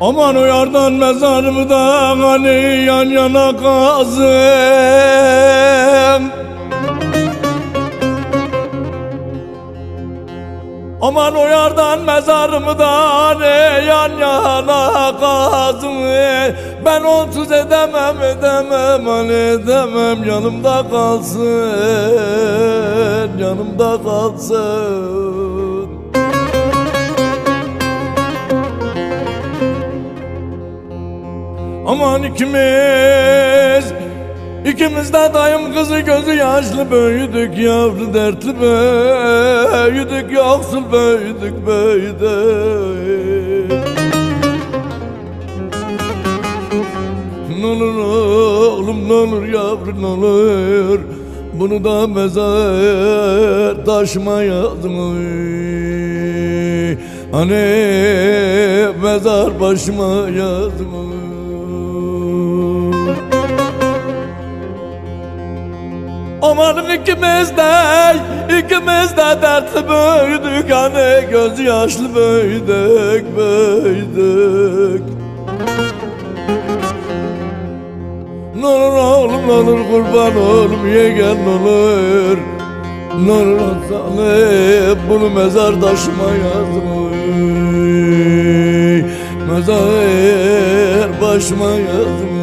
Aman o yardan mezarımı da hani yan yana kazın Aman o yardan mezarımı da hani yan yana kazın Ben onsuz edemem edemem hani edemem. Yanımda kalsın Yanımda kalsın Aman ikimiz İkimiz de dayım kızı gözü yaşlı büyüdük yavru dertli büyüdük yoksul büyüdük büyüdük. Ne olur oğlum ne olur yavrum ne olur Bunu da mezar taşıma yazdım. Hani mezar başıma yazdım oy. Aman ikimiz de, ikimiz de dertli büyüdük Hani göz büyüdük, büyüdük Ne oğlum olur kurban oğlum ye gel ne olur Ne olur bunu mezar taşıma yazdım oy. Mezar başıma yazdım